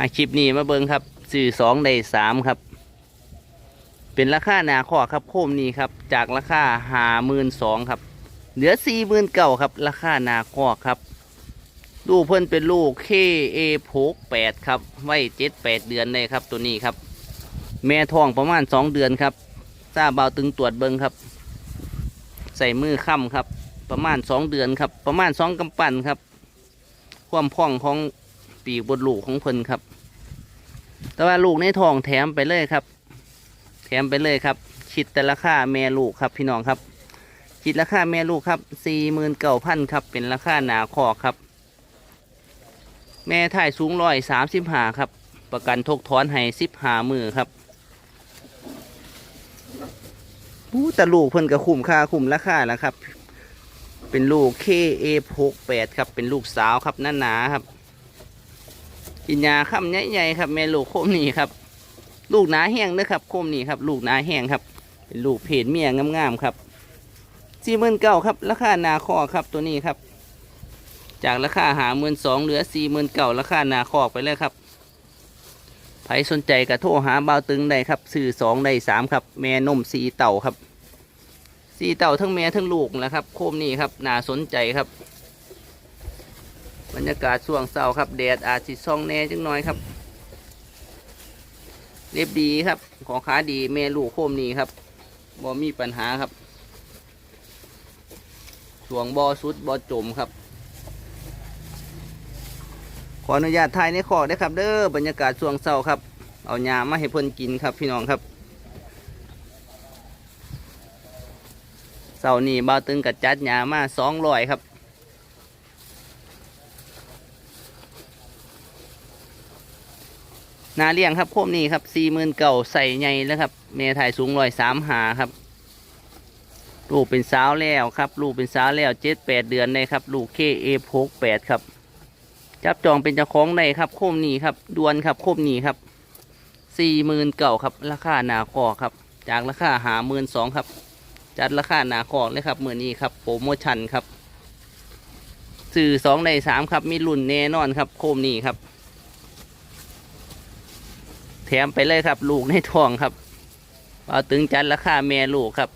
อาคลิปนี้มาเบิ่งครับสื่อสองได้สามครับ เป็นราคาหนาข้อครับโคมนี้ครับ จากราคาหาหมื่นสองครับ เหลือสี่หมื่นเก้าครับ ราคาหนาข้อครับ ลูกเพิ่นเป็นลูกเคเอโพกแปดครับไว้เจ็ดแปดเดือนเลยครับตัวนี้ครับ แม่ทองประมาณสองเดือนครับทราบเบาตึงตรวจเบิ้งครับ ใส่มือค่ำครับ ประมาณสองเดือนครับ ประมาณสองกำปั้นครับ ความพ่องของ ปีกบนลูกของเพิ่นครับ แต่ว่าลูกในท้องแถมไปเลยครับ แถมไปเลยครับ คิดแต่ราคาแม่ลูกครับพี่น้องครับ คิดราคาแม่ลูกครับสี่หมื่นเก้าพันครับ เป็นราคาหนาคอครับ แม่ถ่ายสูงร้อยสามสิบห้าครับ ประกันทกถอนให้สิบห้ามือครับอู้แต่ลูกเพิ่นก็คุ้มค่าคุ้มราคาแล้วครับ เป็นลูก KA 6 8 ครับ เป็นลูกสาวครับหนาหนาครับ กินยาค่ำใหญ่ๆครับ แม่ลูกโคมนี่ครับ ลูกหนาแห้งนะครับโคมนี่ครับ ลูกหนาแห้งครับเป็นลูกเพศเมียงามๆครับสี่หมื่นเก้าครับ ราคานาคอครับตัวนี้ครับ จากราคาหาหมื่นสองเหลือสี่หมื่นเก้าราคานาคอกไปเลยครับใครสนใจก็โทรหาเบาตึงได้ครับสื่อสองได้สามครับ แม่นมสีเต่าครับสีเต่าทั้งแม่ทั้งลูกนะครับ โคมนี่ครับน่าสนใจครับ บรรยากาศช่วงเช้าครับแดดอาจสิส่องแน่จังน้อยครับ เรียบดีครับ ขอขาดีแม่ลูกโคมนี่ครับบ่มีปัญหาครับช่วงบ่อสุดบ่อจมครับ ขออนุญาตถ่ายในคอได้ครับเด้อบรรยากาศช่วงเช้าครับ เอาหญ้ามาให้เพิ่นกินครับพี่น้องครับเสาร์นี้บ่าวตึงกัดจัดหญ้ามาสองร้อยครับ นาเลี้ยงครับโคมนี้ครับสี่หมื่นเก่าใส่ใหญ่แล้วครับเมถ่ายสูงร้อยสามหาครับ ลูกเป็นสาวแล้วครับ ลูกเป็นสาวแล้วเจ็ดแปดเดือนได้ครับ ลูกเคเอพกแปดครับ จับจองเป็นเจ้าของได้ครับ โคมนี้ครับดวนครับโคมนี้ครับสี่หมื่นเก่าครับ ราคาหนาคอครับ จากราคาหาหมื่นสองครับ จัดราคาหนาคอเลยครับมือนี้ครับโปรโมชั่นครับสื่อสองในสามครับมีรุ่นแน่นอนครับ โคมนี้ครับ แถมไปเลยครับ ลูกในท้องครับเอาตึงจัดราคาแม่ลูกครับ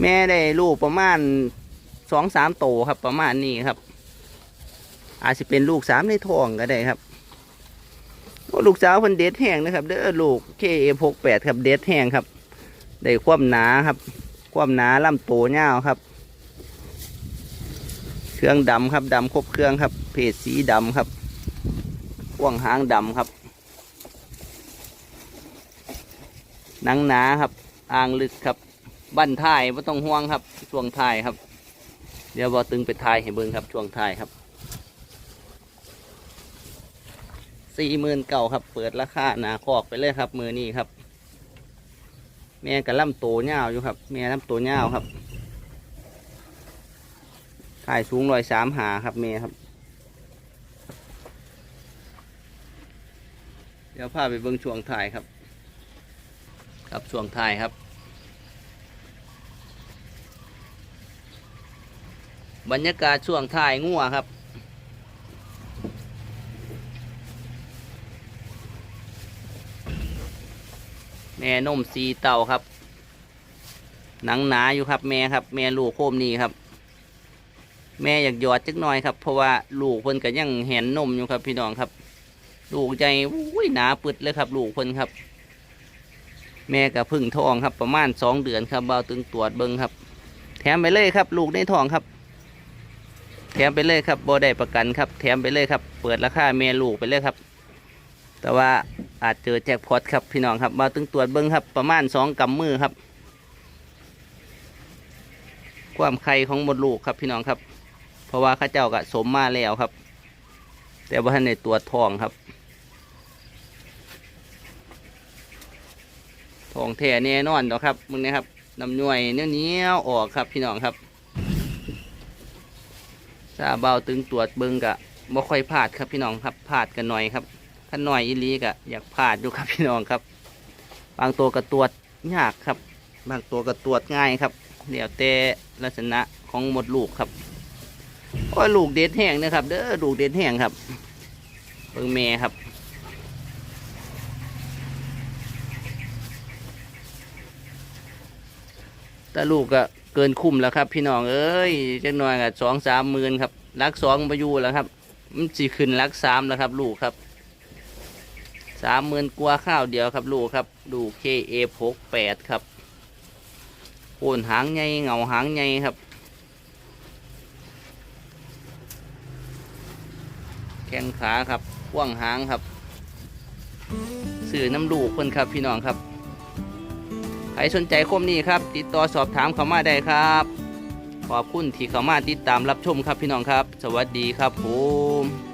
แม่ได้ลูกประมาณสองสามโตครับประมาณนี้ครับ อาจจะเป็นลูกสามในท้องก็ได้ครับลูกสาวพิ่นเด็ดแห้งนะครับเด้อลูกเคเอพกแปดครับเด็ดแห้งครับ ได้ความหนาครับ ความหนาลำโตเงาครับ เครื่องดำครับดำครบเครื่องครับ เพจสีดำครับพ่วงหางดำครับหนังหนาครับ อ่างลึกครับ บั้นท้ายไม่ต้องห่วงครับ ช่วงท้ายครับ เดี๋ยวบอตึงไปท้ายให้เบิ่งครับช่วงท้ายครับสี่หมื่นเก่าครับ เปิดราคาหนาคอกไปเลยครับ มือนี้ครับ แม่กับล่ำโตเงาอยู่ครับ แม่ล่ำโตเงาครับ ถ่ายสูงร้อยสามหาครับเมย์ครับ เดี๋ยวพาไปเบิ้งช่วงถ่ายครับ ครับช่วงถ่ายครับ บรรยากาศช่วงถ่ายงัวครับแม่นมสีเต่าครับ หนังหนาอยู่ครับแม่ครับ แม่ลูกโคมนี่ครับ แม่อยากหยอดจักหน่อยครับเพราะว่าลูกเพิ่นก็ยังแหนนมอยู่ครับ พี่น้องครับ ลูกใจอุ้ยหนาปึดเลยครับ ลูกเพิ่นครับ แม่กับพึ่งทองครับ ประมาณสองเดือนครับเบาตึงตรวจเบิ้งครับ แถมไปเลยครับ ลูกในท้องครับ แถมไปเลยครับบ่ได้ประกันครับ แถมไปเลยครับ เปิดราคาแม่ลูกไปเลยครับ แต่ว่าอาจเจอแจ็คพอตครับพี่น้องครับเบาตึงตรวจเบิ้งครับ ประมาณสองกำมือครับ ความไข่ของมดลูกครับพี่น้องครับ ราะว่าข้าเจ้าก็สมมาแล้วครับ แต่ว่าในตัวทองครับ ทองแท้แน่นอนเนาะครับมึงนะครับน้ำย่อยเนื้อเนี้ยวๆออกครับพี่น้องครับซาเบาตึงตรวจเบิงกะบ่ค่อยพลาดครับพี่น้องครับพลาดกันหน่อยครับขันหน่อยอีลีกะอยากพลาดอยู่ครับพี่น้องครับ บางตัวกระตรวจยากครับ บางตัวกระตรวจง่ายครับเดี๋ยวแต่ลักษณะของหมดลูกครับ โอ้ยลูกเด็ดแห้งนะครับ เด้อลูกเด็ดแห้งครับเบิ่งแม่ครับ แต่ลูกก็เกินคุ้มแล้วครับ พี่น้องเอ้ยจักหน่อยก็สองสามหมื่นครับลักสองไปอยู่แล้วครับมันสิขึ้นลักสามแล้วครับ ลูกครับสามหมื่นกว่าข้าวเดียวครับ ลูกครับ ลูกเคเอหกแปดครับโอนหางใหญ่เหงาหางใหญ่ครับ ข้งขาครับห่วงหางครับสื่อน้ำลูกเพิ่นครับพี่น้องครับใครสนใจคมนี้ครับ ติดต่อสอบถามเขามาได้ครับ ขอบคุณที่เขามาติดตามรับชมครับพี่น้องครับ สวัสดีครับผม